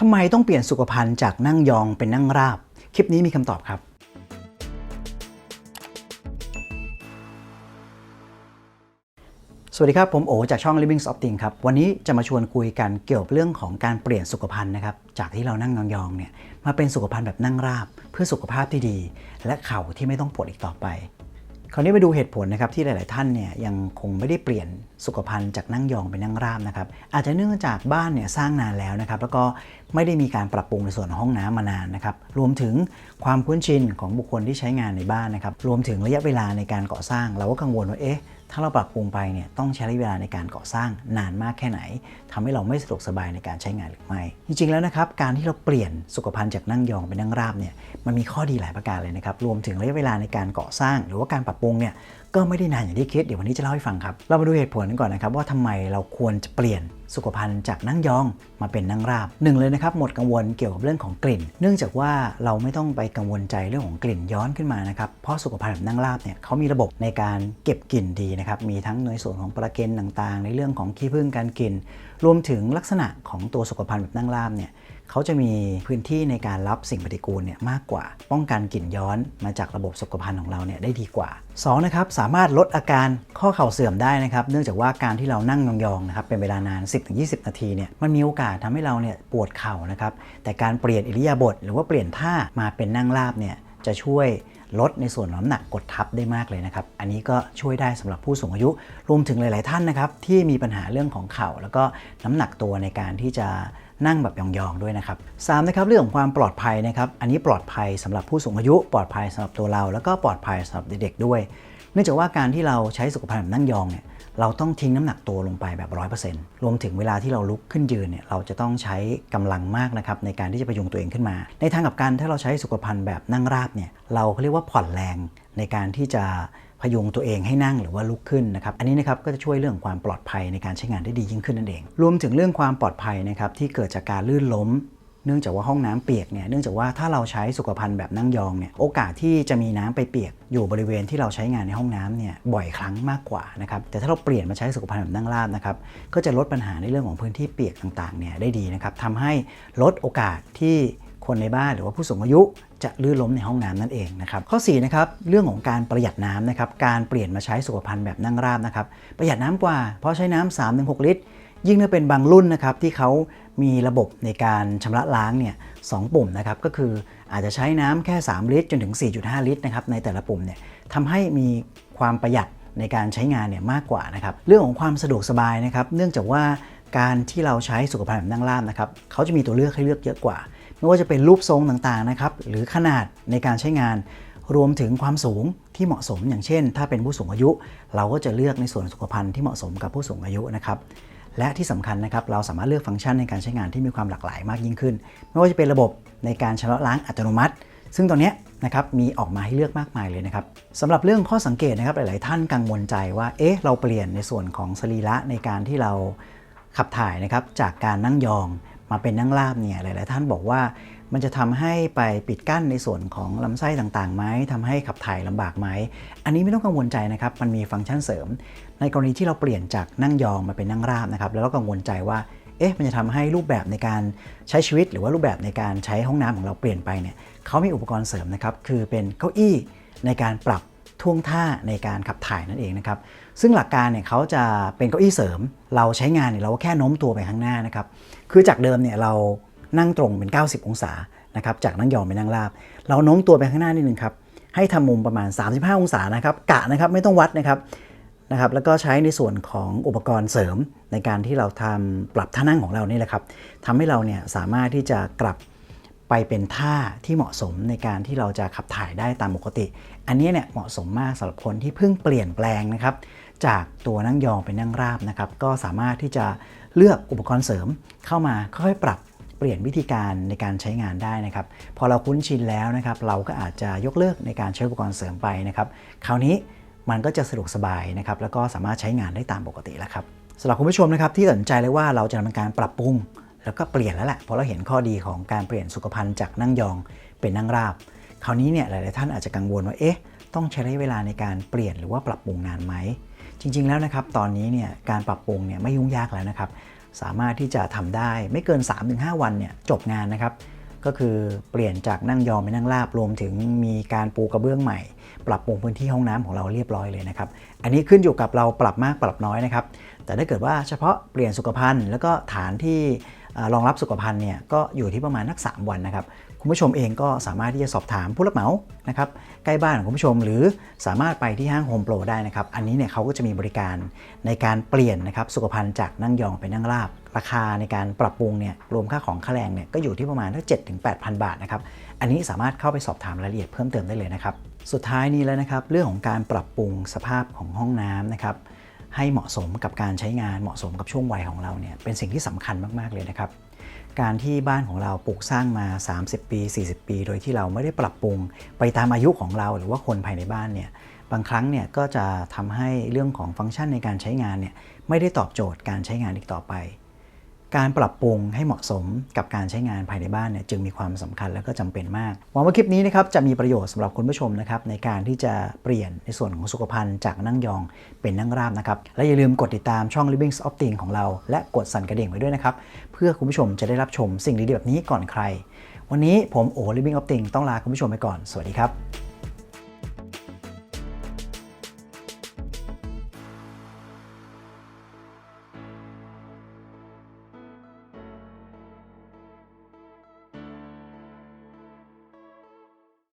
ทำไมต้องเปลี่ยนสุขภัณฑ์จากนั่งยองเป็นนั่งราบ คลิปนี้มีคำตอบครับสวัสดีครับ ผมโอจากช่อง Living s o f t i n g ครับ วันนี้จะมาชวนคุยกันเกี่ยวกับเรื่องของการเปลี่ยนสุขภัณฑ์นะครับ จากที่เรานั่งยองๆเนี่ยมาเป็นสุขภัณฑ์แบบนั่งราบ เพื่อสุขภาพที่ดี และเข่าที่ไม่ต้องปวดอีกต่อไป คราวนี้ไปดูเหตุผลนะครับที่หลาย ๆ ท่านเนี่ยยังคงไม่ได้เปลี่ยนสุขภัณฑ์จากนั่งยองเป็นนั่งราบนะครับอาจจะเนื่องจากบ้านเนี่ยสร้างนานแล้วนะครับแล้วก็ไม่ได้มีการปรับปรุงในส่วนของห้องน้ำมานานนะครับรวมถึงความคุ้นชินของบุคคลที่ใช้งานในบ้านนะครับรวมถึงระยะเวลาในการก่อสร้าง เราก็กังวลว่าเอ๊ะ ถ้าเราปรับปรุงไปเนี่ยต้องใช้ระยะเวลาในการก่อสร้างนานมากแค่ไหนทำให้เราไม่สะดวกสบายในการใช้งานหรือไม่ จริงๆแล้วนะครับการที่เราเปลี่ยนสุขภัณฑ์จากนั่งยองเป็นนั่งราบเนี่ยมันมีข้อดีหลายประการเลยนะครับรวมถึงระยะเวลาในการก่อสร้าง หรือว่าการปรับปรุงเนี่ยก็ไม่ได้นานอย่างที่คิดเดี๋ยววันนี้จะเล่าให้ฟังครับเรามาดูเหตุผลกันก่อนนะครับว่าทำไมเราควรจะเปลี่ยนสุขภัณฑ์จากนั่งยองมาเป็นนั่งราบหนึ่งเลยนะครับหมดกังวลเกี่ยวกับเรื่องของกลิ่น เนื่องจากว่าเราไม่ต้องไปกังวลใจเรื่องของกลิ่นย้อนขึ้นมานะครับเพราะสุขภัณฑ์แบบนั่งราบเนี่ยเขามีระบบในการเก็บกลิ่นดีนะครับมีทั้งในส่วนของประเก็นต่างๆ ในเรื่องของขี้ผึ้งการกลิ่นรวมถึงลักษณะของตัวสุขภัณฑ์แบบนั่งราบเนี่ยเขาจะมีพื้นที่ในการรับสิ่งปฏิกูลเนี่ยมากกว่า ป้องกันกลิ่นย้อนมาจากระบบสุขภัณฑ์ของเราเนี่ยได้ดีกว่า2นะครับสามารถลดอาการข้อเข่าเสื่อมได้นะครับเนื่องจากว่าการที่เรานั่งยองๆนะครับเป็นเวลานาน 10-20 นาทีเนี่ยมันมีโอกาสทำให้เราเนี่ยปวดเข่านะครับแต่การเปลี่ยนอิริยาบถหรือว่าเปลี่ยนท่ามาเป็นนั่งราบเนี่ยจะช่วยลดในส่วนน้ำหนักกดทับได้มากเลยนะครับ อันนี้ก็ช่วยได้สำหรับผู้สูงอายุ รวมถึงหลาย ๆ ท่านนะครับที่มีปัญหาเรื่องของเข่า แล้วก็น้ำหนักตัวในการที่จะ นั่งแบบยองๆด้วยนะครับสามนะครับเรื่องของความปลอดภัยนะครับ อันนี้ปลอดภัยสำหรับผู้สูงอายุปลอดภัยสำหรับตัวเรา แล้วก็ปลอดภัยสำหรับเด็กๆด้วย เนื่องจากว่าการที่เราใช้สุขภัณฑ์แบบนั่งยองเนี่ยเราต้องทิ้งน้ำหนักตัวลงไปแบบ 100%รวมถึงเวลาที่เราลุกขึ้นยืนเนี่ยเราจะต้องใช้กำลังมากนะครับในการที่จะพยุงตัวเองขึ้นมา ในทางกับกันถ้าเราใช้สุขภัณฑ์แบบนั่งราบเนี่ยเราเขาเรียกว่าผ่อนแรงในการที่จะ พยุงตัวเองให้นั่งหรือว่าลุกขึ้นนะครับอันนี้นะครับก็จะช่วยเรื่องความปลอดภัยในการใช้งานได้ดียิ่งขึ้นนั่นเอง รวมถึงเรื่องความปลอดภัยนะครับที่เกิดจากการลื่นล้มเนื่องจากว่าห้องน้ำเปียกเนี่ย เนื่องจากว่าถ้าเราใช้สุขภัณฑ์แบบนั่งยองเนี่ย โอกาสที่จะมีน้ำไปเปียก อยู่บริเวณที่เราใช้งานในห้องน้ำเนี่ยบ่อยครั้งมากกว่านะครับ แต่ถ้าเราเปลี่ยนมาใช้สุขภัณฑ์แบบนั่งราบนะครับ ก็จะลดปัญหาในเรื่องของพื้นที่เปียกต่างๆเนี่ยได้ดีนะครับทำให้ลดโอกาสที่ คนในบ้านหรือว่าผู้สูงอายุจะลื่นล้มในห้องน้ำนั่นเองนะครับข้อ4นะครับเรื่องของการประหยัดน้ำนะครับการเปลี่ยนมาใช้สุขภัณฑ์แบบนั่งราบนะครับประหยัดน้ำกว่า เพราะใช้น้ำ3-6 ลิตร ยิ่งถ้าเป็นบางรุ่นนะครับที่เขามีระบบในการชำระล้างเนี่ยสองปุ่มนะครับก็คืออาจจะใช้น้ำแค่ 3 ลิตร จนถึง 4.5 ลิตรนะครับในแต่ละปุ่มเนี่ยทำให้มีความประหยัดในการใช้งานเนี่ยมากกว่านะครับเรื่องของความสะดวกสบายนะครับเนื่องจากว่าการที่เราใช้สุขภัณฑ์แบบนั่งราบนะครับเขาจะมีตัวเลือกให้เลือกเยอะกว่า ไม่ว่าจะเป็นรูปทรงต่างๆนะครับหรือขนาดในการใช้งาน รวมถึงความสูงที่เหมาะสม อย่างเช่น ถ้าเป็นผู้สูงอายุ เราก็จะเลือกในส่วนสุขภัณฑ์ที่เหมาะสมกับผู้สูงอายุนะครับและที่สำคัญนะครับเราสามารถเลือกฟังก์ชันในการใช้งานที่มีความหลากหลายมากยิ่งขึ้น ไม่ว่าจะเป็นระบบในการชำระล้างอัตโนมัติ ซึ่งตอนนี้นะครับมีออกมาให้เลือกมากมายเลยนะครับสำหรับเรื่องข้อสังเกตนะครับหลาย ๆ ท่านกังวลใจว่าเอ๊ะเราเปลี่ยนในส่วนของสรีระในการที่เราขับถ่ายนะครับจากการนั่งยอง มาเป็นนั่งราบเนี่ยหลาย ๆ ท่านบอกว่ามันจะทำให้ไปปิดกั้นในส่วนของลำไส้ต่างๆไหมทำให้ขับถ่ายลำบากไหม อันนี้ไม่ต้องกังวลใจนะครับ มันมีฟังก์ชันเสริม ในกรณีที่เราเปลี่ยนจากนั่งยองมาเป็นนั่งราบนะครับ แล้วเรากังวลใจว่า เอ๊ะ มันจะทำให้รูปแบบในการใช้ชีวิต หรือว่ารูปแบบในการใช้ห้องน้ำของเราเปลี่ยนไปเนี่ยเขามีอุปกรณ์เสริมนะครับ คือเป็นเก้าอี้ในการปรับท่วงท่าในการขับถ่ายนั่นเองนะครับ ซึ่งหลักการเนี่ยเขาจะเป็นเก้าอี้เสริม เราใช้งานเนี่ยเราก็แค่โน้มตัวไปข้างหน้านะครับ คือจากเดิมเนี่ยเรานั่งตรงเป็น 90 องศานะครับจากนั่งยองไปนั่งราบ เราโน้มตัวไปข้างหน้านิดนึงครับให้ทำมุมประมาณ 35 องศานะครับกะนะครับไม่ต้องวัดนะครับนะครับ แล้วก็ใช้ในส่วนของอุปกรณ์เสริมในการที่เราทำปรับท่านั่งของเรานี่แหละครับทำให้เราเนี่ยสามารถที่จะกลับไปเป็นท่าที่เหมาะสมในการที่เราจะขับถ่ายได้ตามปกติ อันนี้เนี่ยเหมาะสมมากสำหรับคนที่เพิ่งเปลี่ยนแปลงนะครับ จากตัวนั่งยองเป็นนั่งราบนะครับ ก็สามารถที่จะเลือกอุปกรณ์เสริมเข้ามาค่อยๆปรับเปลี่ยนวิธีการในการใช้งานได้นะครับ พอเราคุ้นชินแล้วนะครับ เราก็อาจจะยกเลิกในการใช้อุปกรณ์เสริมไปนะครับ คราวนี้มันก็จะสะดวกสบายนะครับ แล้วก็สามารถใช้งานได้ตามปกติแล้วครับสำหรับคุณผู้ชมนะครับที่สนใจเลยว่าเราจะทำการปรับปรุงแล้วก็เปลี่ยนแล้วแหละเพราะเราเห็นข้อดีของการเปลี่ยนสุขภัณฑ์จากนั่งยองเป็นนั่งราบ คราวนี้เนี่ยหลาย ๆ ท่านอาจจะกังวลว่าเอ๊ะต้องใช้ระยะเวลาในการเปลี่ยนหรือว่าปรับปรุงนานไหม จริงๆแล้วนะครับตอนนี้เนี่ยการปรับปรุงเนี่ยไม่ยุ่งยากแล้วนะครับ สามารถที่จะทำได้ไม่เกิน 3-5 วันเนี่ยจบงานนะครับ ก็คือเปลี่ยนจากนั่งยองเป็นนั่งราบรวมถึงมีการปูกระเบื้องใหม่ ปรับปรุงพื้นที่ห้องน้ำของเราเรียบร้อยเลยนะครับ อันนี้ขึ้นอยู่กับเราปรับมากปรับน้อยนะครับ แต่ถ้าเกิดว่าเฉพาะเปลี่ยนสุขภัณฑ์แล้วก็ฐานที่รองรับสุขภัณฑ์เนี่ยก็อยู่ที่ประมาณนัก 3 วันนะครับ คุณผู้ชมเองก็สามารถที่จะสอบถามผู้รับเหมานะครับใกล้บ้านของคุณผู้ชม หรือสามารถไปที่ห้างโฮมโปรได้นะครับ อันนี้เนี่ยเขาก็จะมีบริการในการเปลี่ยนนะครับสุขภัณฑ์จากนั่งยองเป็นนั่งราบ ราคาในการปรับปรุงเนี่ยรวมค่าของค่าแรงเนี่ยก็อยู่ที่ประมาณทั้ง7ถึง8,000บาทนะครับอันนี้สามารถเข้าไปสอบถามรายละเอียดเพิ่มเติมได้เลยนะครับสุดท้ายนี้แล้วนะครับเรื่องของการปรับปรุงสภาพของห้องน้ำนะครับให้เหมาะสมกับการใช้งานเหมาะสมกับช่วงวัยของเราเนี่ยเป็นสิ่งที่สำคัญมาก ๆ เลยนะครับ การที่บ้านของเราปลูกสร้างมา 30 ปี 40 ปี โดยที่เราไม่ได้ปรับปรุงไปตามอายุของเราหรือว่าคนภายในบ้านเนี่ยบางครั้งเนี่ยก็จะทำให้เรื่องของฟังก์ชันในการใช้งานเนี่ยไม่ได้ตอบโจทย์การใช้งานอีกต่อไป การปรับปรุงให้เหมาะสมกับการใช้งานภายในบ้านเนี่ยจึงมีความสำคัญและก็จำเป็นมากหวังว่าคลิปนี้นะครับจะมีประโยชน์สำหรับคุณผู้ชมนะครับในการที่จะเปลี่ยนในส่วนของสุขภัณฑ์จากนั่งยองเป็นนั่งราบนะครับและอย่าลืมกดติดตามช่อง Living of Thing ของเรา และกดสั่นกระดิ่งไว้ด้วยนะครับเพื่อคุณผู้ชมจะได้รับชมสิ่งดีๆแบบนี้ก่อนใคร วันนี้ผมโอ Living of Thing ต้องลาคุณผู้ชมไปก่อนสวัสดีครับ